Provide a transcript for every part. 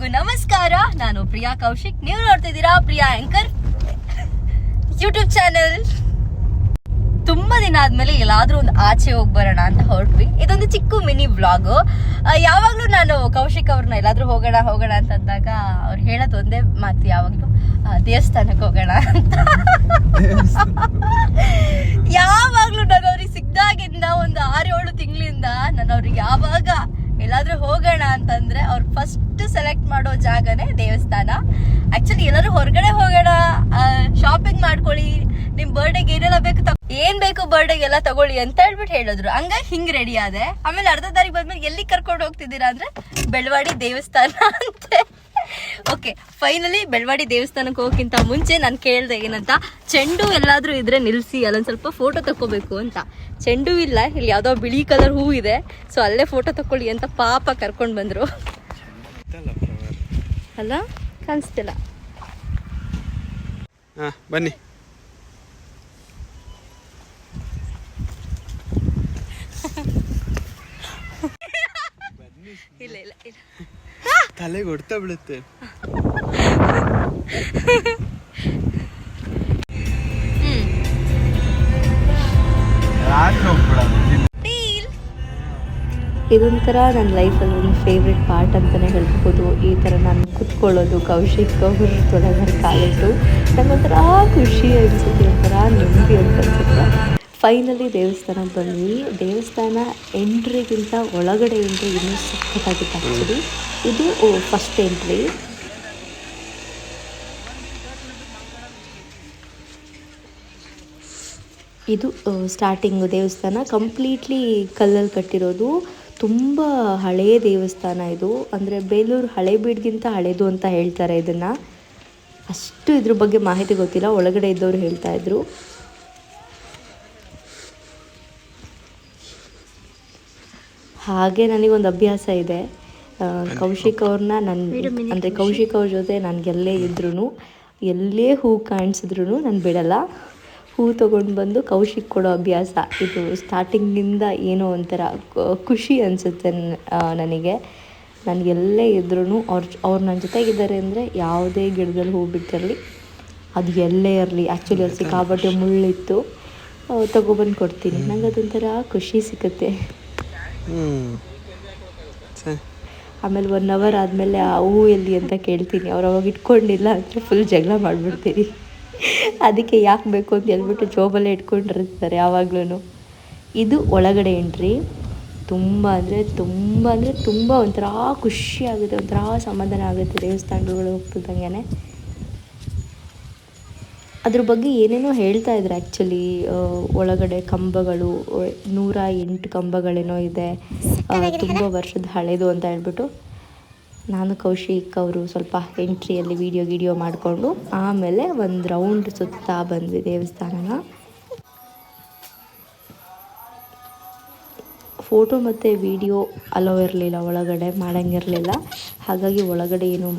ಎಲ್ರಿಗೂ ನಮಸ್ಕಾರ. ನಾನು ಪ್ರಿಯಾ ಕೌಶಿಕ್. ನೀವು ನೋಡ್ತಿದ್ದೀರಾ ಪ್ರಿಯಾ ಆಂಕರ್ ಯೂಟ್ಯೂಬ್ ಚಾನೆಲ್. ತುಂಬಾ ದಿನ ಆದ್ಮೇಲೆ ಎಲ್ಲಾದ್ರೂ ಒಂದು ಆಚೆ ಹೋಗಿ ಬರೋಣ ಅಂತ ಹೊರಟ್ವಿ. ಇದೊಂದು ಚಿಕ್ಕ ಮಿನಿ ವ್ಲಾಗ್. ಯಾವಾಗ್ಲೂ ನಾನು ಕೌಶಿಕ್ ಅವ್ರನ್ನ ಎಲ್ಲಾದ್ರೂ ಹೋಗೋಣ ಹೋಗೋಣ ಅಂತ ಅಂದಾಗ ಅವ್ರು ಹೇಳೋದು ಒಂದೇ ಮಾತು ಯಾವಾಗ್ಲೂ ದೇವಸ್ಥಾನಕ್ಕೆ ಹೋಗೋಣ ಅಂತ. ಯಾವಾಗ್ಲೂ ನಾನು ಅವ್ರಿಗೆ ಸಿಕ್ದಾಗಿಂದ ಒಂದು ಆರು ಏಳು ತಿಂಗಳಿಂದ ನಾನು ಅವ್ರಿಗೆ ಯಾವಾಗ ಎಲ್ಲಾದ್ರೂ ಹೋಗೋಣ ಅಂತಂದ್ರೆ ಅವ್ರು ಫಸ್ಟ್ ಸೆಲೆಕ್ಟ್ ಮಾಡೋ ಜಾಗನೇ ದೇವಸ್ಥಾನ. ಆಕ್ಚುಲಿ ಎಲ್ಲರೂ ಹೊರಗಡೆ ಹೋಗೋಣ ಶಾಪಿಂಗ್ ಮಾಡ್ಕೊಳ್ಳಿ, ನಿಮ್ ಬರ್ಡೇಗೆ ಏನೆಲ್ಲ ಬೇಕು ಏನ್ ಬೇಕು ಬರ್ಡೇಗೆ ಎಲ್ಲ ತಗೊಳ್ಳಿ ಅಂತ ಹೇಳ್ಬಿಟ್ಟು ಹೇಳಿದ್ರು. ಹಂಗ ಹಿಂಗ್ ರೆಡಿ ಆದೆ. ಆಮೇಲೆ ಅರ್ಧ ತಾರೀಕು ಬಂದ್ಮೇಲೆ ಎಲ್ಲಿ ಕರ್ಕೊಂಡು ಹೋಗ್ತಿದ್ದೀರಾ ಅಂದ್ರೆ, ಬೆಳವಾಡಿ ದೇವಸ್ಥಾನ ಅಂತೆ. ಓಕೆ ಫೈನಲಿ ಬೆಳವಾಡಿ ದೇವಸ್ಥಾನಕ್ಕೆ ಹೋಗೋಕ್ಕಿಂತ ಮುಂಚೆ ನಾನು ಕೇಳ್ದೆ ಏನಂತ ಚೆಂಡು ಎಲ್ಲಾದರೂ ಇದ್ರೆ ನಿಲ್ಲಿಸಿ ಅಲ್ಲೊಂದು ಸ್ವಲ್ಪ ಫೋಟೋ ತಕ್ಕೋಬೇಕು ಅಂತ. ಚೆಂಡು ಇಲ್ಲ ಇಲ್ಲಿ ಯಾವುದೋ ಬಿಳಿ ಕಲರ್ ಹೂ ಇದೆ ಸೊ ಅಲ್ಲೇ ಫೋಟೋ ತಕೊಳ್ಳಿ ಅಂತ ಪಾಪ ಕರ್ಕೊಂಡು ಬಂದ್ರು. ಅಲ್ಲ ಕಾಣಿಸ್ತಿಲ್ಲ. ಹಾಂ ಬನ್ನಿ ಇಲ್ಲ ಇಲ್ಲ ಇಲ್ಲ ತಲೆಗೆ ಹೊಡ್ತಾ ಬೀಳುತ್ತೆ. ಡೀಲ್ ಇದೊಂಥರ ನನ್ನ ಲೈಫಲ್ಲಿ ಒಂದು ಫೇವ್ರೆಟ್ ಪಾರ್ಟ್ ಅಂತಲೇ ಹೇಳ್ಬೋದು. ಈ ಥರ ನಾನು ಕುತ್ಕೊಳ್ಳೋದು, ಕೌಶಿಕ್ ಅವ್ರ ತೊಡೆಗರ ಕಾಲೇಜು ನಂಗೊಂಥರ ಖುಷಿ ಅನಿಸುತ್ತೆ. ಫೈನಲಿ ದೇವಸ್ಥಾನ ಬನ್ನಿ. ದೇವಸ್ಥಾನ ಎಂಟ್ರಿಗಿಂತ ಒಳಗಡೆ ಎಂಟ್ರಿ ಇನ್ನೂ ಸಖತ್ತಾಗಿತ್ತು ಆ್ಯಕ್ಚುಲಿ ಇದು ಫಸ್ಟ್ ಎಂಟ್ರಿ ಇದು ಸ್ಟಾರ್ಟಿಂಗ್ ದೇವಸ್ಥಾನ. ಕಂಪ್ಲೀಟ್ಲಿ ಕಲ್ಲಲ್ಲಿ ಕಟ್ಟಿರೋದು. ತುಂಬ ಹಳೆಯ ದೇವಸ್ಥಾನ ಇದು. ಅಂದರೆ ಬೇಲೂರು ಹಳೆ ಬೀಡ್ಗಿಂತ ಹಳೇದು ಅಂತ ಹೇಳ್ತಾರೆ ಇದನ್ನು. ಅಷ್ಟು ಇದ್ರ ಬಗ್ಗೆ ಮಾಹಿತಿ ಗೊತ್ತಿಲ್ಲ. ಒಳಗಡೆ ಇದ್ದವರು ಹೇಳ್ತಾ ಹಾಗೆ ನನಗೊಂದು ಅಭ್ಯಾಸ ಇದೆ. ಕೌಶಿಕ್ ಅವ್ರನ್ನ ನನ್ನ ಅಂದರೆ ಕೌಶಿಕ್. ಅವ್ರ ಜೊತೆ ನನಗೆಲ್ಲೇ ಇದ್ರೂ ಎಲ್ಲೇ ಹೂ ಕಾಣಿಸಿದ್ರು ನಾನು ಬಿಡಲ್ಲ. ಹೂ ತೊಗೊಂಡು ಬಂದು ಕೌಶಿಕ್ ಕೊಡೋ ಅಭ್ಯಾಸ ಇದು ಸ್ಟಾರ್ಟಿಂಗಿಂದ ಏನೋ ಒಂಥರ ಖುಷಿ ಅನಿಸುತ್ತೆ ನನಗೆ. ನನಗೆಲ್ಲೇ ಇದ್ರೂ ಅವ್ರ ಅವ್ರು ನನ್ನ ಜೊತೆಗಿದ್ದಾರೆ ಅಂದರೆ ಯಾವುದೇ ಗಿಡದಲ್ಲಿ ಹೂ ಬಿಟ್ಟಿರಲಿ ಅದು ಎಲ್ಲೇ ಇರಲಿ. ಆ್ಯಕ್ಚುಲಿ ಅಲ್ಲಿ ಸಿಕ್ಕಾಪಟ್ಟೆ ಮುಳ್ಳಿತ್ತು. ತಗೊಬಂದು ಕೊಡ್ತೀನಿ. ನಂಗೆ ಅದೊಂಥರ ಖುಷಿ ಸಿಗುತ್ತೆ ಹ್ಞೂ ಆಮೇಲೆ ಒನ್ ಅವರ್ ಆದಮೇಲೆ ಆ ಹೂ ಎಲ್ಲಿ ಅಂತ ಕೇಳ್ತೀನಿ. ಅವ್ರು ಅವಾಗ ಇಟ್ಕೊಂಡಿಲ್ಲ ಅಂದರೆ ಫುಲ್ ಜಗಳ ಮಾಡಿಬಿಡ್ತೀನಿ. ಅದಕ್ಕೆ ಯಾಕೆ ಬೇಕು ಅಂತ ಹೇಳ್ಬಿಟ್ಟು ಜೋಬಲ್ಲೇ ಇಟ್ಕೊಂಡಿರ್ತಾರೆ ಯಾವಾಗ್ಲೂ ಇದು ಒಳಗಡೆ ಎಂಟ್ರಿ ತುಂಬ ಅಂದರೆ ತುಂಬ ಅಂದರೆ ತುಂಬ ಒಂಥರ ಖುಷಿ ಆಗುತ್ತೆ, ಒಂಥರ ಸಮಾಧಾನ ಆಗುತ್ತೆ ದೇವಸ್ಥಾನಗಳು ಹೋಗ್ತಿದ್ದಂಗೆ ಅದ್ರ ಬಗ್ಗೆ ಏನೇನೋ ಹೇಳ್ತಾ ಇದ್ರು ಆ್ಯಕ್ಚುಲಿ ಒಳಗಡೆ ಕಂಬಗಳು ನೂರ ಎಂಟು ಕಂಬಗಳೇನೋ ಇದೆ. ತುಂಬ ವರ್ಷದ ಹಳೇದು ಅಂತ ಹೇಳ್ಬಿಟ್ಟು ನಾನು ಕೌಶಿಕ್ ಅವರು ಸ್ವಲ್ಪ ಎಂಟ್ರಿಯಲ್ಲಿ ವಿಡಿಯೋ ಗಿಡಿಯೋ ಮಾಡಿಕೊಂಡು ಆಮೇಲೆ ಒಂದು ರೌಂಡ್ ಸುತ್ತಾ ಬಂದ್ವಿ ದೇವಸ್ಥಾನನ. ಫೋಟೋ ಮತ್ತು ವಿಡಿಯೋ ಅಲೋ ಇರಲಿಲ್ಲ ಒಳಗಡೆ ಮಾಡಂಗಿರಲಿಲ್ಲ. ಹಾಗಾಗಿ ಒಳಗಡೆ ಏನು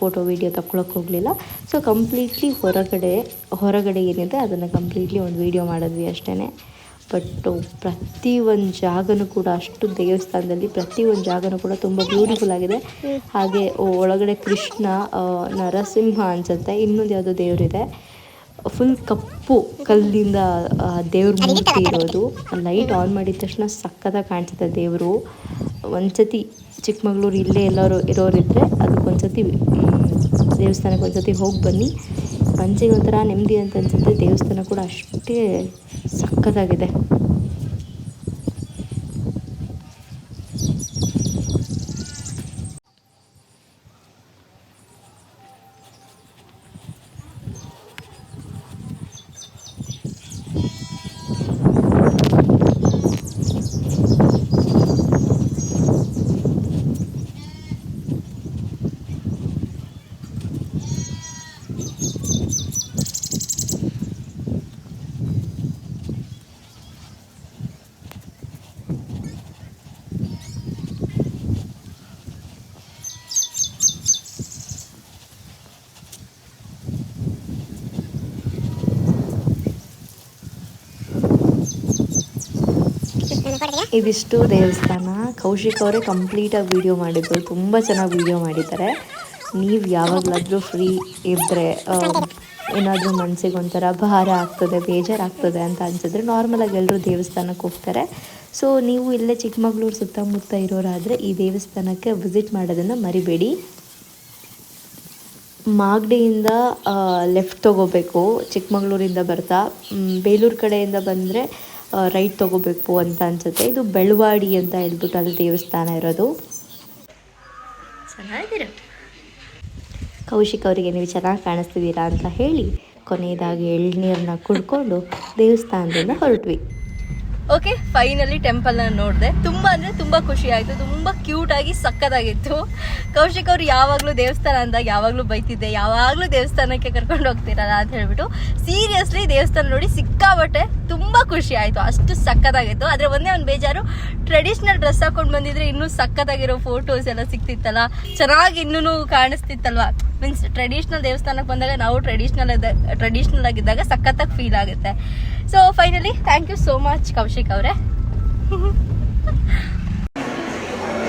ಫೋಟೋ ವಿಡಿಯೋ ತಕ್ಕೊಳಕ್ಕೆ ಹೋಗಲಿಲ್ಲ. ಸೊ ಕಂಪ್ಲೀಟ್ಲಿ ಹೊರಗಡೆ ಹೊರಗಡೆ ಏನಿದೆ ಅದನ್ನು ಕಂಪ್ಲೀಟ್ಲಿ ಒಂದು ವಿಡಿಯೋ ಮಾಡಿದ್ವಿ ಅಷ್ಟೇ ಬಟ್ ಪ್ರತಿ ಒಂದು ಜಾಗನೂ ಕೂಡ ಅಷ್ಟು ದೇವಸ್ಥಾನದಲ್ಲಿ ಪ್ರತಿ ಒಂದು ಜಾಗನೂ ಕೂಡ ತುಂಬ ಬ್ಯೂಟಿಫುಲ್ ಆಗಿದೆ. ಹಾಗೆ ಒಳಗಡೆ ಕೃಷ್ಣ ನರಸಿಂಹ ಅನ್ಸುತ್ತೆ. ಇನ್ನೊಂದು ಯಾವುದೋ ದೇವರಿದೆ. ಫುಲ್ ಕಪ್ಪು ಕಲ್ಲಿಂದ ದೇವ್ರ ಮೂರ್ತಿ ಇರೋದು. ಲೈಟ್ ಆನ್ ಮಾಡಿದ ತಕ್ಷಣ ಸಕ್ಕತ್ತಾಗಿ ಕಾಣಿಸುತ್ತೆ ದೇವರು. ಒಂದ್ಸತಿ ಚಿಕ್ಕಮಗಳೂರು ಇಲ್ಲೇ ಎಲ್ಲರೂ ಇರೋರಿದ್ದರೆ ಅದಕ್ಕೊಂದ್ಸತಿ ದೇವಸ್ಥಾನಕ್ಕೆ ಒಂದ್ಸತಿ ಹೋಗಿ ಬನ್ನಿ. ಮನಸ್ಸಿಗೆ ಒಂಥರ ನೆಮ್ಮದಿ ಅಂತ ಅನ್ಸುತ್ತೆ. ದೇವಸ್ಥಾನ ಕೂಡ ಅಷ್ಟೇ ಸಕ್ಕತ್ತಾಗಿದೆ ಇದಿಷ್ಟು ದೇವಸ್ಥಾನ. ಕೌಶಿಕ್ ಅವರೇ ಕಂಪ್ಲೀಟಾಗಿ ವಿಡಿಯೋ ಮಾಡಿದ್ರು ತುಂಬ ಚೆನ್ನಾಗಿ ವಿಡಿಯೋ ಮಾಡಿದ್ದಾರೆ. ನೀವು ಯಾವಾಗಲಾದರೂ ಫ್ರೀ ಇದ್ದರೆ ಏನಾದರೂ ಮನಸ್ಸಿಗೆ ಒಂಥರ ಭಾರ ಆಗ್ತದೆ, ಬೇಜಾರಾಗ್ತದೆ ಅಂತ ಅನ್ಸಿದ್ರೆ ನಾರ್ಮಲಾಗಿ ಎಲ್ಲರೂ ದೇವಸ್ಥಾನಕ್ಕೆ ಹೋಗ್ತಾರೆ. ಸೊ ನೀವು ಇಲ್ಲೇ ಚಿಕ್ಕಮಗಳೂರು ಸುತ್ತಮುತ್ತ ಇರೋರಾದರೆ ಈ ದೇವಸ್ಥಾನಕ್ಕೆ ವಿಸಿಟ್ ಮಾಡೋದನ್ನು ಮರಿಬೇಡಿ. ಮಾಗಡಿಯಿಂದ ಲೆಫ್ಟ್ ತೊಗೋಬೇಕು. ಚಿಕ್ಕಮಗಳೂರಿಂದ ಬರ್ತಾ ಬೇಲೂರು ಕಡೆಯಿಂದ ಬಂದರೆ ರೈಟ್ ತೊಗೋಬೇಕು ಅಂತ ಅನ್ಸುತ್ತೆ. ಇದು ಬೆಳವಾಡಿ ಅಂತ ಹೇಳ್ಬಿಟ್ಟು ಅಲ್ಲಿ ದೇವಸ್ಥಾನ ಇರೋದು. ಕೌಶಿಕ್ ಅವರಿಗೆ ನೀವು ಚೆನ್ನಾಗಿ ಕಾಣಿಸ್ತಿದ್ದೀರಾ ಅಂತ ಹೇಳಿ ಕೊನೆಯದಾಗಿ ಎಳ್ನೀರನ್ನ ಕುಡ್ಕೊಂಡು ದೇವಸ್ಥಾನದಿಂದ ಹೊರಟ್ವಿ. ಓಕೆ ಫೈನಲಿ ಟೆಂಪಲ್ನ ನೋಡಿದೆ. ತುಂಬ ಅಂದರೆ ತುಂಬ ಖುಷಿ ಆಯಿತು. ತುಂಬ ಕ್ಯೂಟಾಗಿ ಸಕ್ಕದಾಗಿತ್ತು ಕೌಶಿಕ್ ಅವ್ರು ಯಾವಾಗಲೂ ದೇವಸ್ಥಾನ ಅಂದಾಗ ಯಾವಾಗಲೂ ಬೈತಿದ್ದೆ. ಯಾವಾಗಲೂ ದೇವಸ್ಥಾನಕ್ಕೆ ಕರ್ಕೊಂಡು ಹೋಗ್ತಿರಲ್ಲ ಅಂತ ಹೇಳ್ಬಿಟ್ಟು ಸೀರಿಯಸ್ಲಿ ದೇವಸ್ಥಾನ ನೋಡಿ ಸಿಕ್ಕಾಬಟ್ಟೆ ತುಂಬ ಖುಷಿ ಆಯಿತು. ಅಷ್ಟು ಸಕ್ಕದಾಗಿತ್ತು ಆದರೆ ಒಂದೇ ಒಂದು ಬೇಜಾರು ಟ್ರೆಡಿಷ್ನಲ್ ಡ್ರೆಸ್ ಹಾಕೊಂಡು ಬಂದಿದ್ರೆ ಇನ್ನೂ ಸಕ್ಕದಾಗಿರೋ ಫೋಟೋಸ್ ಎಲ್ಲ ಸಿಕ್ತಿತ್ತಲ್ಲ. ಚೆನ್ನಾಗಿ ಇನ್ನೂ ಕಾಣಿಸ್ತಿತ್ತಲ್ವ? ಮೀನ್ಸ್ ಟ್ರೆಡಿಷ್ನಲ್ ದೇವಸ್ಥಾನಕ್ಕೆ ಬಂದಾಗ ನಾವು ಟ್ರೆಡಿಷ್ನಲ್ ಟ್ರೆಡಿಷ್ನಲ್ ಆಗಿದ್ದಾಗ ಸಖತ್ತಾಗಿ ಫೀಲ್ ಆಗುತ್ತೆ. So finally thank you so much Kaushik ಅವರೇ.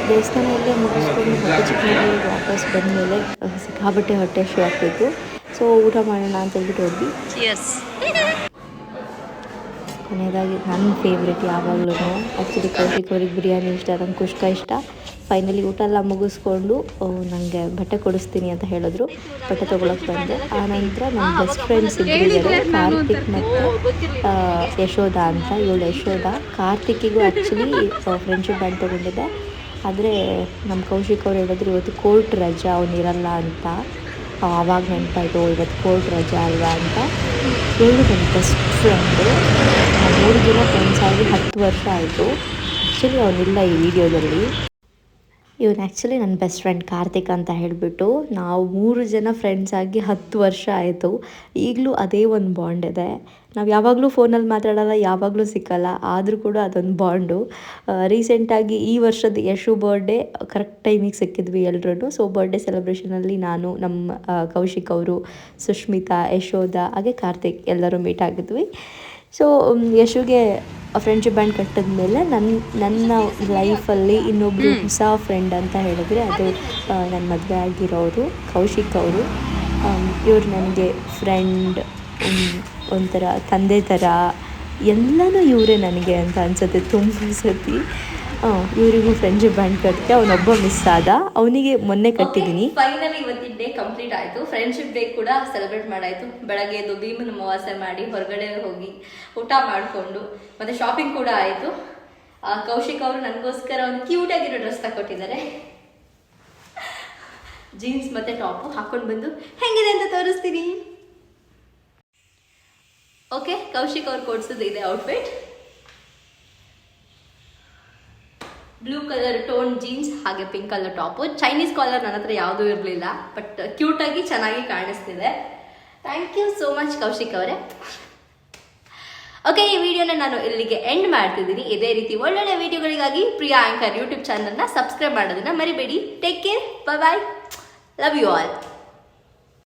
ದೇವಸ್ಥಾನದಲ್ಲೇ ಮುಗಿಸ್ಕೊಂಡು ಮತ್ತೆ ಚಿಕ್ಕಮಗಳೂರಿಗೆ ವಾಪಸ್ ಬಂದಮೇಲೆ ಸಿಕ್ಕಾಬಟ್ಟೆ ಹೊಟ್ಟೆ ಶೂ ಆಗ್ತಿತ್ತು ಸೊ ಊಟ ಮಾಡೋಣ ಅಂತ ಹೇಳ್ಬಿಟ್ಟು ಹೋದ್ವಿ. ಚಿಯರ್ಸ್ ಕೊನೆಯದಾಗಿ ನನ್ನ ಫೇವ್ರೆಟ್ ಯಾವಾಗ್ಲೂ ಆ್ಯಕ್ಚುಲಿ ಕೌಶಿಕ್ ಅವ್ರಿಗೆ ಬಿರಿಯಾನಿ ಇಷ್ಟ, ನಂಗೆ ಕುಷ್ಕ ಇಷ್ಟ. ಫೈನಲಿ ಊಟ ಎಲ್ಲ ಮುಗಿಸ್ಕೊಂಡು ನನಗೆ ಬಟ್ಟೆ ಕೊಡಿಸ್ತೀನಿ ಅಂತ ಹೇಳಿದ್ರು. ಬಟ್ಟೆ ತೊಗೊಳಕ್ಕೆ ಬಂದೆ. ಆ ನಂತರ ನನ್ನ ಬೆಸ್ಟ್ ಫ್ರೆಂಡ್ಸ್ ಇದ್ದಿದ್ದಾರೆ ಕಾರ್ತಿಕ್ ಮತ್ತು ಯಶೋಧ ಅಂತ. ಇವಳು ಯಶೋಧ. ಕಾರ್ತಿಕ್ಕಿಗೂ ಆ್ಯಕ್ಚುಲಿ ಫ್ರೆಂಡ್ಶಿಪ್ ಬ್ಯಾಂಡ್ ತೊಗೊಂಡಿದ್ದೆ. ಆದರೆ ನಮ್ಮ ಕೌಶಿಕ್ ಅವ್ರು ಹೇಳಿದ್ರು, ಇವತ್ತು ಕೋರ್ಟ್ ರಜಾ ಅವನಿರಲ್ಲ ಅಂತ. ಆವಾಗ ನೆನಪಾಯ್ತು ಇವತ್ತು ಕೋರ್ಟ್ ರಜಾ ಅಲ್ವಾ ಅಂತ. ಇವಳು ನನ್ನ ಬೆಸ್ಟ್ ಫ್ರೆಂಡು ಮೂರು ಜನ ಫ್ರೆಂಡ್ಸ್ ಆಗಿ ಹತ್ತು ವರ್ಷ ಆಯಿತು. ಆ್ಯಕ್ಚುಲಿ ಅವನಿಲ್ಲ ಈ ವಿಡಿಯೋದಲ್ಲಿ. ಇವನು ಆ್ಯಕ್ಚುಲಿ ನನ್ನ ಬೆಸ್ಟ್ ಫ್ರೆಂಡ್ ಕಾರ್ತಿಕ್ ಅಂತ ಹೇಳಿಬಿಟ್ಟು ನಾವು ಮೂರು ಜನ ಫ್ರೆಂಡ್ಸ್ ಆಗಿ ಹತ್ತು ವರ್ಷ ಆಯಿತು. ಈಗಲೂ ಅದೇ ಒಂದು ಬಾಂಡ್ ಇದೆ. ನಾವು ಯಾವಾಗಲೂ ಫೋನಲ್ಲಿ ಮಾತಾಡೋಲ್ಲ, ಯಾವಾಗಲೂ ಸಿಕ್ಕಲ್ಲ. ಆದರೂ ಕೂಡ ಅದೊಂದು ಬಾಂಡು. ರೀಸೆಂಟಾಗಿ ಈ ವರ್ಷದ ಯಶು ಬರ್ಡೇ ಕರೆಕ್ಟ್ ಟೈಮಿಗೆ ಸಿಕ್ಕಿದ್ವಿ ಎಲ್ಲರೂ ಸೊ ಬರ್ಡೇ ಸೆಲೆಬ್ರೇಷನಲ್ಲಿ ನಾನು, ನಮ್ಮ ಕೌಶಿಕ್ ಅವರು ಸುಷ್ಮಿತಾ ಯಶೋಧ, ಹಾಗೆ ಕಾರ್ತಿಕ್ ಎಲ್ಲರೂ ಮೀಟ್ ಆಗಿದ್ವಿ. ಸೊ ಯಶುಗೆ ಫ್ರೆಂಡ್ಶಿಪ್ ಬ್ಯಾಂಡ್ ಕಟ್ಟಿದ್ಮೇಲೆ ನನ್ನ ನನ್ನ ಲೈಫಲ್ಲಿ ಇನ್ನೊಬ್ಬರು ಹೊಸ ಫ್ರೆಂಡ್ ಅಂತ ಹೇಳಿದ್ರೆ ಅದು ನನ್ನ ಮದುವೆ ಆಗಿರೋರು ಕೌಶಿಕ್ ಅವರು. ಇವರು ನನಗೆ ಫ್ರೆಂಡ್ ಒಂಥರ ತಂದೆ ಥರ ಎಲ್ಲನೂ ಇವರೇ ನನಗೆ ಅಂತ ಅನ್ಸುತ್ತೆ ತುಂಬ ಸತಿ. ಇವರಿಗೂ ಫ್ರೆಂಡ್ಶಿಪ್ ಬ್ಯಾಂಡ್ ಕಟ್ಟಿದೆ ಅವನೊಬ್ಬ ಮಿಸ್ ಆದ. ಅವನಿಗೆ ಮೊನ್ನೆ ಕಟ್ಟಿದ್ದೀನಿ ಫೈನಲಿ ಇವತ್ತಿನ ಡೇ ಕಂಪ್ಲೀಟ್ ಆಯ್ತು. ಫ್ರೆಂಡ್ಶಿಪ್ ಡೇ ಕೂಡ ಸೆಲೆಬ್ರೇಟ್ ಮಾಡಾಯಿತು. ಬೆಳಗ್ಗೆ ಎದ್ದು ಭೀಮನ ಅಮಾವಾಸ್ಯೆ ಮಾಡಿ ಹೊರಗಡೆ ಹೋಗಿ ಊಟ ಮಾಡಿಕೊಂಡು ಮತ್ತೆ ಶಾಪಿಂಗ್ ಕೂಡ ಆಯಿತು. ಕೌಶಿಕ್ ಅವರು ನನಗೋಸ್ಕರ ಒಂದು ಕ್ಯೂಟ್ ಆಗಿರೋ ಡ್ರೆಸ್ ತಗೊಟ್ಟಿದ್ದಾರೆ ಜೀನ್ಸ್ ಮತ್ತೆ ಟಾಪು ಹಾಕೊಂಡು ಬಂದು ಹೆಂಗಿದೆ ಅಂತ ತೋರಿಸ್ತೀನಿ? ಓಕೆ ಕೌಶಿಕ್ ಅವ್ರು ಕೊಡ್ಸೋದು ಇದೆ outfit blue colour tone jeans ಹಾಗೆ pink colour top Chinese collar ನನ್ನ ಹತ್ರ ಯಾವುದೂ ಇರಲಿಲ್ಲ ಬಟ್ ಕ್ಯೂಟಾಗಿ ಚೆನ್ನಾಗಿ ಕಾಣಿಸ್ತಿದೆ. Thank you so much Kaushik ಅವರೇ. ಓಕೆ ಈ ವಿಡಿಯೋನ ನಾನು ಇಲ್ಲಿಗೆ ಎಂಡ್ ಮಾಡ್ತಿದ್ದೀನಿ. ಇದೇ ರೀತಿ ಒಳ್ಳೊಳ್ಳೆ ವಿಡಿಯೋಗಳಿಗಾಗಿ ಪ್ರಿಯಾ ಆಂಕರ್ ಯೂಟ್ಯೂಬ್ ಚಾನಲ್ನ ಸಬ್ಸ್ಕ್ರೈಬ್ ಮಾಡೋದನ್ನ ಮರಿಬೇಡಿ. Take care bye love you all